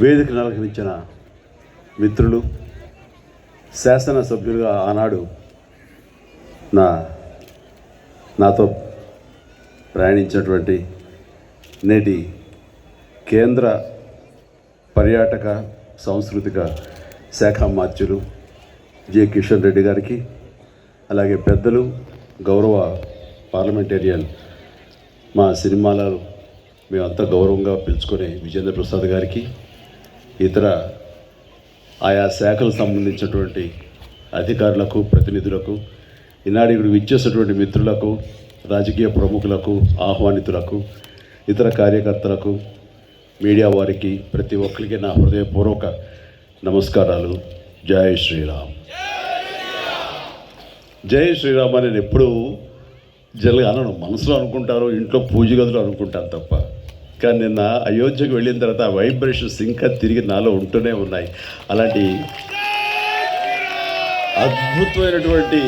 వేదిక నలకరించిన మిత్రులు శాసనసభ్యులుగా ఆనాడు నా నాతో ప్రయాణించినటువంటి నేటి కేంద్ర పర్యాటక సాంస్కృతిక శాఖ మాత్యులు జే కిషన్ రెడ్డి గారికి అలాగే పెద్దలు గౌరవ పార్లమెంటేరియన్ మా సినిమాలలో మేమంతా గౌరవంగా పిలుచుకునే విజేంద్ర ప్రసాద్ గారికి ఇతర ఆయా శాఖలకు సంబంధించినటువంటి అధికారులకు ప్రతినిధులకు ఈనాడు ఇక్కడ విచ్చేసినటువంటి మిత్రులకు రాజకీయ ప్రముఖులకు ఆహ్వానితులకు ఇతర కార్యకర్తలకు మీడియా వారికి ప్రతి ఒక్కరికి నా హృదయపూర్వక నమస్కారాలు. జై శ్రీరామ్. జై శ్రీరామ్ అని నేను ఎప్పుడూ జనరల్గా అనను మనసులో అనుకుంటారు ఇంట్లో పూజ గదులు అనుకుంటాను తప్ప. కానీ నిన్న అయోధ్యకు వెళ్ళిన తర్వాత ఆ వైబ్రేషన్స్ ఇంకా తిరిగి నాలో ఉంటూనే ఉన్నాయి. అలాంటి అద్భుతమైనటువంటి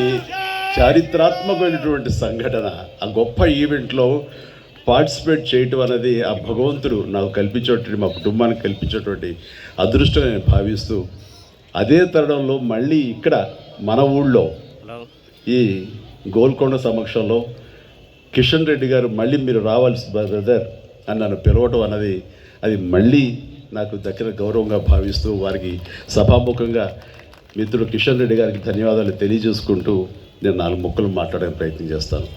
చారిత్రాత్మకమైనటువంటి సంఘటన ఆ గొప్ప ఈవెంట్లో పార్టిసిపేట్ చేయటం అనేది ఆ భగవంతుడు నాకు కల్పించేటువంటి మా కుటుంబానికి కల్పించేటువంటి అదృష్టం నేను భావిస్తూ అదే తరుణంలో మళ్ళీ ఇక్కడ మన ఊళ్ళో ఈ గోల్కొండ సమక్షంలో కిషన్ రెడ్డి గారు మళ్ళీ మీరు రావాల్సి బ్రదర్ అని నన్ను పిలవటం అన్నది అది మళ్ళీ నాకు దగ్గర గౌరవంగా భావిస్తూ వారికి సభాముఖంగా మిత్రుడు కిషన్ రెడ్డి గారికి ధన్యవాదాలు తెలియజేసుకుంటూ నేను నాలుగు ముక్కలు మాట్లాడే ప్రయత్నం చేస్తాను.